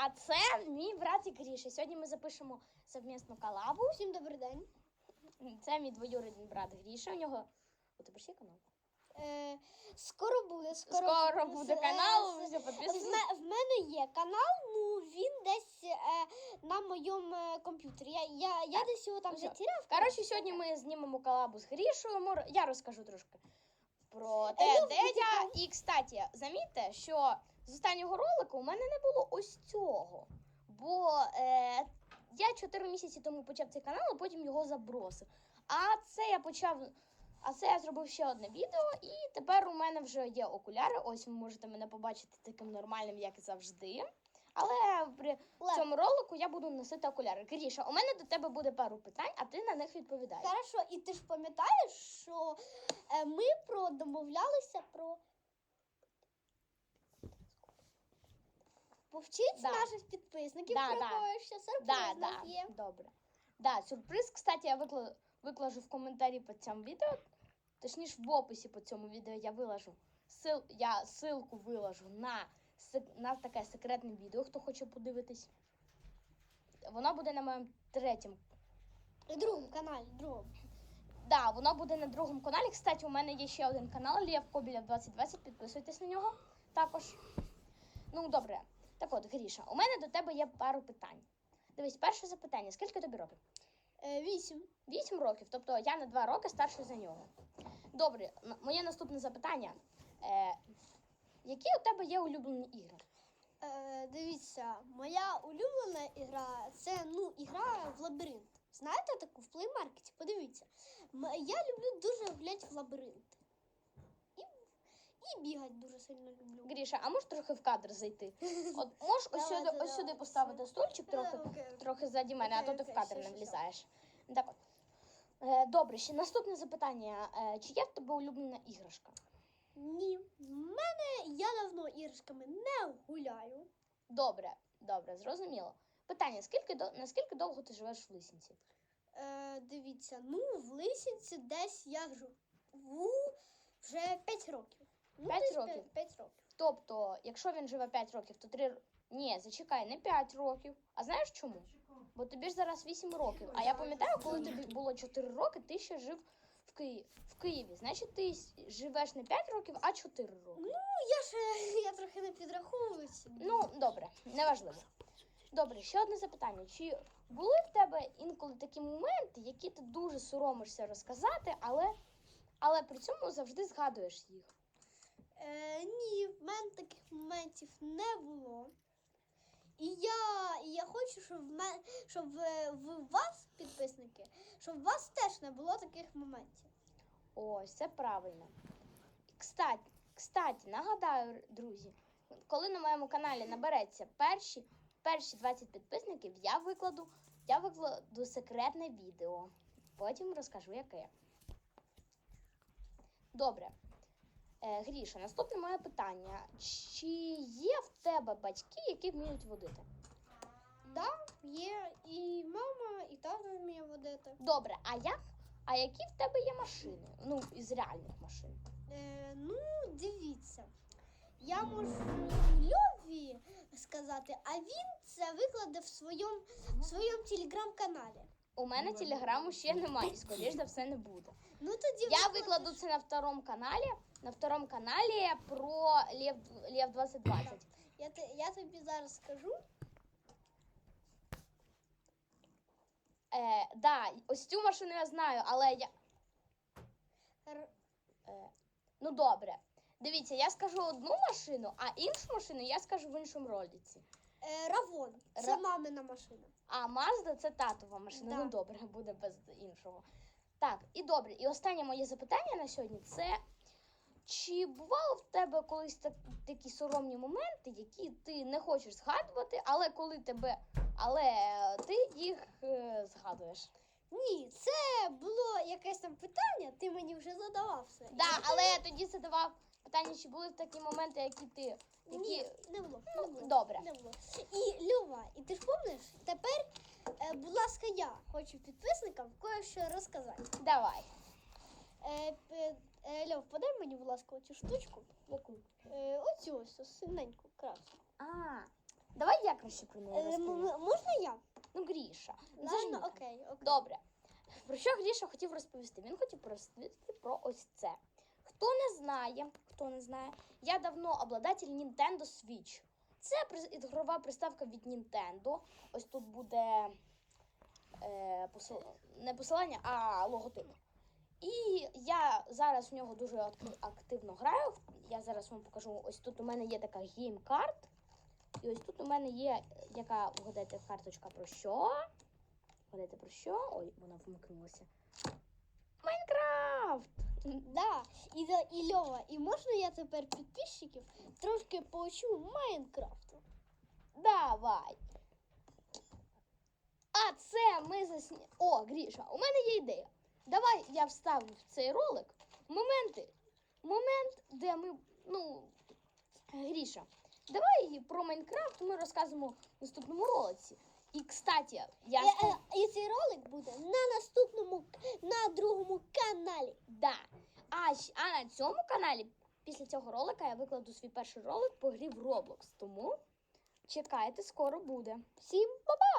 А це мій братик Гріша. Сьогодні ми запишемо совмісну колабу. Всім добрий день. Це мій двоюрідний брат Гріша. У нього. У тебе є канал? Е, скоро буде. Скоро, Скоро буде канал, все В, підписуйтесь. ме- в мене є канал, ну він десь е, на моєму е, комп'ютері. Я, я, я десь його там затеряв. Коротше, сьогодні ми знімемо колабу з Грішою. Мор- Я розкажу трошки про Е, те, ну, де я. І, кстати, замітьте, що з останнього ролику у мене не було ось цього. Бо е, я 4 місяці тому почав цей канал, а потім його забросив. А це я почав. А це я зробив ще одне відео, і тепер у мене вже є окуляри. Ось ви можете мене побачити таким нормальним, як завжди. Але при Лев. цьому ролику я буду носити окуляри. Гріша, у мене до тебе буде пару питань, а ти на них відповідаєш. Хорошо, і ти ж пам'ятаєш, що е, ми про домовлялися про. Повчіть Да. наших підписників Да, про да. що сюрприз Да, да, є. добре. Да, сюрприз, кстати, я викла... викладу в коментарі під цим відео. Точніше, в описі по цьому відео я виложу. Сил... Я ссылку виложу на, сек- на таке секретне відео, хто хоче подивитись. Воно буде на моєму третьому. На другому каналі, другому. Да, воно буде на другому каналі. Кстати, у мене є ще один канал Лєв Кобілєв 2020. Підписуйтесь на нього також. Ну, добре. Так от, Гріша, у мене до тебе є пару питань. Дивись, перше запитання: скільки тобі років? Е, вісім. років, тобто я на 2 роки старший за нього. Добре, моє наступне запитання. Які у тебе є улюблені ігри? Е, дивіться, моя улюблена ігра це ну, ігра в лабіринт. Знаєте таку в плеймаркеті? Подивіться. Я люблю дуже гуляти в лабіринти. І, і бігати дуже сильно люблю. Гріша, а можеш трохи в кадр зайти? От можеш ось сюди, ось сюди поставити стульчик трохи, Е, окей. трохи ззаді мене, а то ти в кадр не влізаєш. Так от. Е, добре, ще наступне запитання. Е, чи є в тебе улюблена іграшка? Давно іграшками не гуляю. Добре, добре, зрозуміло. Питання: скільки наскільки довго ти живеш в Лисінці? Е, дивіться, ну в лисінці десь я живу вже 5 років. Ну, П'ять років? 5 років. Тобто, якщо він живе 5 років, то 3... Ні, зачекай, не 5 років. А знаєш чому? Бо тобі ж зараз 8 років. А я пам'ятаю, коли тобі було 4 роки, ти ще жив Києві. В Києві. Значить, ти живеш не 5 років, а 4 роки. Ну, я ж я трохи не підраховую собі. Ну, добре, неважливо. Добре, ще одне запитання. Чи були в тебе інколи такі моменти, які ти дуже соромишся розказати, але, але при цьому завжди згадуєш їх? Е, ні, в мене таких моментів не було. І я, і я хочу, щоб в мен, щоб е, в вас, підписники, щоб в вас теж не було таких моментів. Ось, це правильно. Кстати, кстати, нагадаю, друзі, коли на моєму каналі набереться перші, перші 20 підписників, я викладу, я викладу секретне відео. Потім розкажу, яке. Добре. Е, Гріша, наступне моє питання. Чи є в тебе батьки, які вміють водити? Да, є і мама, і тато вміє водити. Добре, а як? А які в тебе є машини? Ну, із реальних машин. Е, ну, дивіться. Я можу Льові сказати, а він це викладе в своєму, в своєму телеграм-каналі. У мене телеграму ще немає, і скоріш за все не буде. Ну тоді Я викладу це на второму каналі. На второму каналі про Лев, Лев 2020. Я, я тобі зараз скажу. Е, да, ось цю машину я знаю, але я. Р- Е, ну добре. Дивіться, я скажу одну машину, а іншу машину я скажу в іншому ролиці. Е, Равон. Це Ра- мамина машина. А Мазда це татова машина. Да. Ну добре, буде без іншого. Так, і добре. І останнє моє запитання на сьогодні це. Чи бувало в тебе колись так, такі соромні моменти, які ти не хочеш згадувати, але коли тебе. Але ти їх е, згадуєш? Ні, це було якесь там питання, ти мені вже задавав все. Да, але я тоді задавав питання, чи були такі моменти, які ти. Які... Ні, не було. Ну, не було. добре. Не було. І Люва, і ти ж помниш, тепер, е, будь ласка, я хочу підписникам кое-що розказати. Давай. Е, п- е, Льов, подай мені, будь ласка, оцю штучку. Яку? Е, оцю ось синеньку красну. А, давай як краще про неї Е, м- розповім. м- можна я? Ну, Гріша. Ладно, Зажміть. окей, окей. Добре. Про що Гріша хотів розповісти? Він хотів розповісти про ось це. Хто не знає, хто не знає, я давно обладатель Nintendo Switch. Це ігрова приставка від Nintendo. Ось тут буде е, посил... не посилання, а логотип. І я зараз в нього дуже активно граю. Я зараз вам покажу. Ось тут у мене є така геймкарт. І ось тут у мене є, яка вгадайте карточка про що? Вгадайте про що? Ой, вона вмикнулася. Майнкрафт! Да, і, і Льова, і можна я тепер підписчиків трошки поучу Майнкрафту? Давай. А це ми засня... О, Гріша, у мене є ідея. Давай я вставлю в цей ролик моменти. Момент, де ми. Ну, Гріша, давай про Майнкрафт ми розказуємо в наступному ролиці. І, кстати, я. Е, ста- е, І цей ролик буде на наступному, на другому каналі. Да. А, а на цьому каналі після цього ролика я викладу свій перший ролик по грі в Roblox. Тому чекайте, скоро буде. Всім па-па!